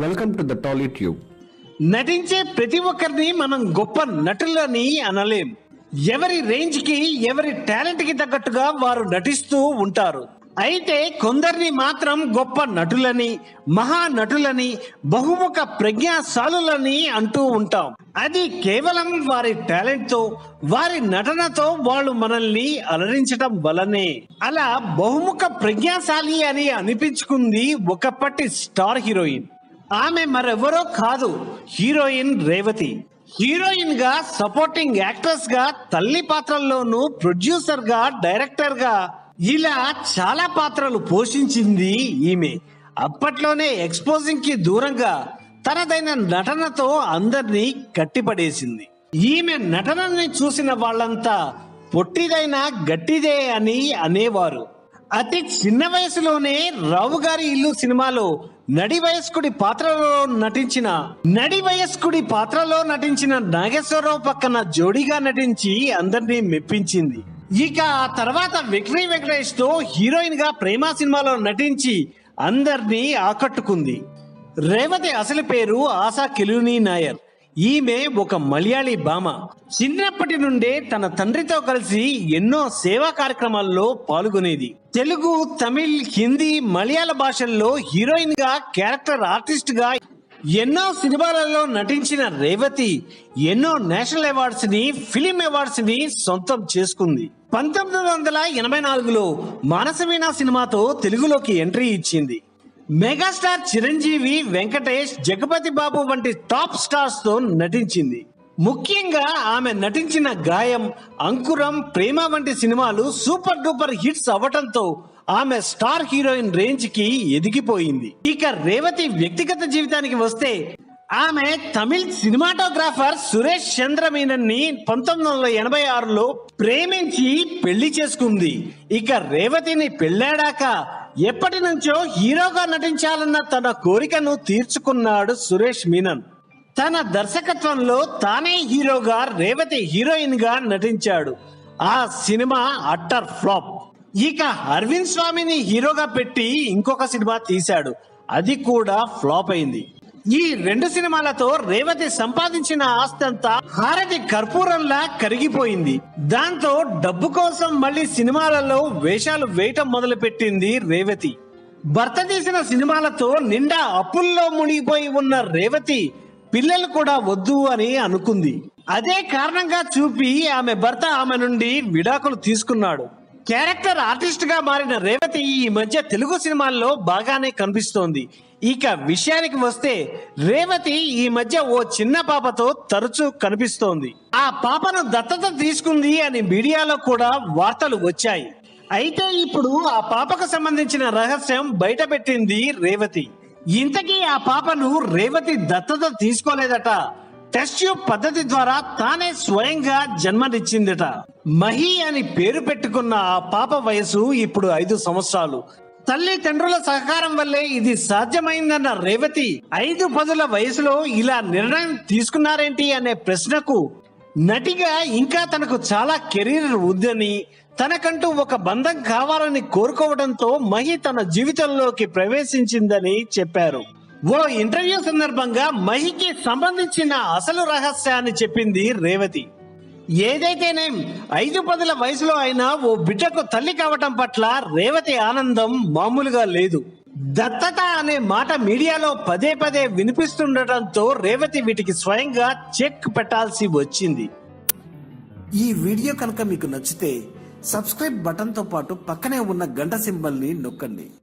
Welcome to the Tolly Tube నటించే ప్రతి ఒక్కరిని మనం గొప్ప నటులని అనలేం. ఎవరి రేంజ్కి ఎవరి టాలెంట్కి తగ్గట్టుగా వారు నటిస్తూ ఉంటారు. అయితే కొందరిని మాత్రం గొప్ప నటులని మహా నటులని బహుముఖ ప్రజ్ఞాశాలులని అంటూ ఉంటాం. అది కేవలం వారి టాలెంట్తో వారి నటనతో వాళ్ళు మనల్ని అలరించడం వలనే. అలా బహుముఖ ప్రజ్ఞాశాలి అని అనిపించుకుంది ఒకప్పటి స్టార్ హీరోయిన్. ఆమె మరెవరో కాదు. హీరోయిన్ రేవతి. హీరోయిన్గా సపోర్టింగ్ యాక్ట్రెస్గా తల్లి పాత్రల్లోనూ ప్రొడ్యూసర్గా డైరెక్టర్గా ఇలా చాలా పాత్రలు పోషించింది ఈమె. అప్పట్లోనే ఎక్స్పోజింగ్కి దూరంగా తనదైన నటనతో అందరినీ కట్టిపడేసింది. ఈమె నటనని చూసిన వాళ్ళంతా పొట్టిదైనా గట్టిదే అని అనేవారు. అతి చిన్న వయసులోనే రావు గారి ఇల్లు సినిమాలో నడి వయస్కుడి పాత్రలో నటించిన నడి వయస్కుడి పాత్రలో నటించిన నాగేశ్వరరావు పక్కన జోడీగా నటించి అందరినీ మెప్పించింది. ఇక ఆ తర్వాత విక్టరీ వెంకటేష్తో హీరోయిన్గా ప్రేమ సినిమాలో నటించి అందరినీ ఆకట్టుకుంది. రేవతి అసలు పేరు ఆశా కిలుని నాయర్. ఈమె ఒక మలయాళీ భామ. చిన్నప్పటి నుండే తన తండ్రితో కలిసి ఎన్నో సేవా కార్యక్రమాల్లో పాల్గొనేది. తెలుగు తమిళ్ హిందీ మలయాళ భాషల్లో హీరోయిన్గా క్యారెక్టర్ ఆర్టిస్ట్గా ఎన్నో సినిమాలలో నటించిన రేవతి ఎన్నో నేషనల్ అవార్డ్స్ని ఫిలిం అవార్డ్స్ని సొంతం చేసుకుంది. పంతొమ్మిది వందల ఎనభై నాలుగులో మానసవీణ సినిమాతో తెలుగులోకి ఎంట్రీ ఇచ్చింది. మెగాస్టార్ చిరంజీవి వెంకటేష్ జగపతి బాబు వంటి టాప్ స్టార్స్తో నటించింది. ముఖ్యంగా ఆమె నటించిన గాయం అంకురం ప్రేమ వంటి సినిమాలు సూపర్ డూపర్ హిట్స్ అవ్వటంతో ఆమె స్టార్ హీరోయిన్ రేంజ్కి ఎదిగిపోయింది. ఇక రేవతి వ్యక్తిగత జీవితానికి వస్తే ఆమె తమిళ్ సినిమాటోగ్రాఫర్ సురేష్ చంద్ర మీనన్ని పంతొమ్మిది వందల ఎనభై ఆరులో ప్రేమించి పెళ్ళి చేసుకుంది. ఇక రేవతిని పెళ్ళాడాక ఎప్పటి నుంచో హీరోగా నటించాలన్న తన కోరికను తీర్చుకున్నాడు సురేష్ మీనన్. తన దర్శకత్వంలో తానే హీరోగా రేవతి హీరోయిన్గా నటించాడు. ఆ సినిమా అట్టర్ ఫ్లాప్. ఇక అరవింద్ స్వామిని హీరోగా పెట్టి ఇంకొక సినిమా తీశాడు. అది కూడా ఫ్లాప్ అయింది. ఈ రెండు సినిమాలతో రేవతి సంపాదించిన ఆస్తంతా హారతి కర్పూరంలా కరిగిపోయింది. దాంతో డబ్బు కోసం మళ్ళీ సినిమాలలో వేషాలు వేయటం మొదలుపెట్టింది రేవతి. భర్త తీసిన సినిమాలతో నిండా అప్పుల్లో మునిగిపోయి ఉన్న రేవతి పిల్లలు కూడా వద్దు అని అనుకుంది. అదే కారణంగా చూపి ఆమె భర్త ఆమె నుండి విడాకులు తీసుకున్నాడు. క్యారెక్టర్ ఆర్టిస్ట్గా మారిన రేవతి ఈ మధ్య తెలుగు సినిమాల్లో బాగానే కనిపిస్తోంది. ఇక విషయానికి వస్తే రేవతి ఈ మధ్య ఓ చిన్న పాపతో తరచూ కనిపిస్తోంది. ఆ పాపను దత్తత తీసుకుంది అని మీడియాలో కూడా వార్తలు వచ్చాయి. అయితే ఇప్పుడు ఆ పాపకు సంబంధించిన రహస్యం బయటపెట్టింది రేవతి. ఇంతకీ ఆ పాపను రేవతి దత్తత తీసుకోలేదట. టెస్ట్ ట్యూబ్ పద్ధతి ద్వారా తానే స్వయంగా జన్మనిచ్చిందట. మహి అని పేరు పెట్టుకున్న ఆ పాప వయసు ఇప్పుడు ఐదు సంవత్సరాలు. తల్లిదండ్రుల సహకారం వల్లే ఇది సాధ్యమైందన్న రేవతి ఐదు పదుల వయసులో ఇలా నిర్ణయం తీసుకున్నారేంటి అనే ప్రశ్నకు నటిగా ఇంకా తనకు చాలా కెరీర్ ఉందని తనకంటూ ఒక బంధం కావాలని కోరుకోవడంతో మహి తన జీవితంలోకి ప్రవేశించిందని చెప్పారు. ఓ ఇంటర్వ్యూ సందర్భంగా మహికి సంబంధించిన అసలు రహస్యాన్ని చెప్పింది రేవతి. ఏదైతేనేం ఐదు పదుల వయసులో అయినా ఓ బిడ్డకు తల్లి కావటం పట్ల రేవతి ఆనందం మామూలుగా లేదు. దత్తత అనే మాట మీడియాలో పదే పదే వినిపిస్తుండటంతో రేవతి వీటికి స్వయంగా చెక్ పెట్టాల్సి వచ్చింది. ఈ వీడియో కనుక మీకు నచ్చితే సబ్స్క్రైబ్ బటన్తో పాటు పక్కనే ఉన్న గంట సింబల్ని నొక్కండి.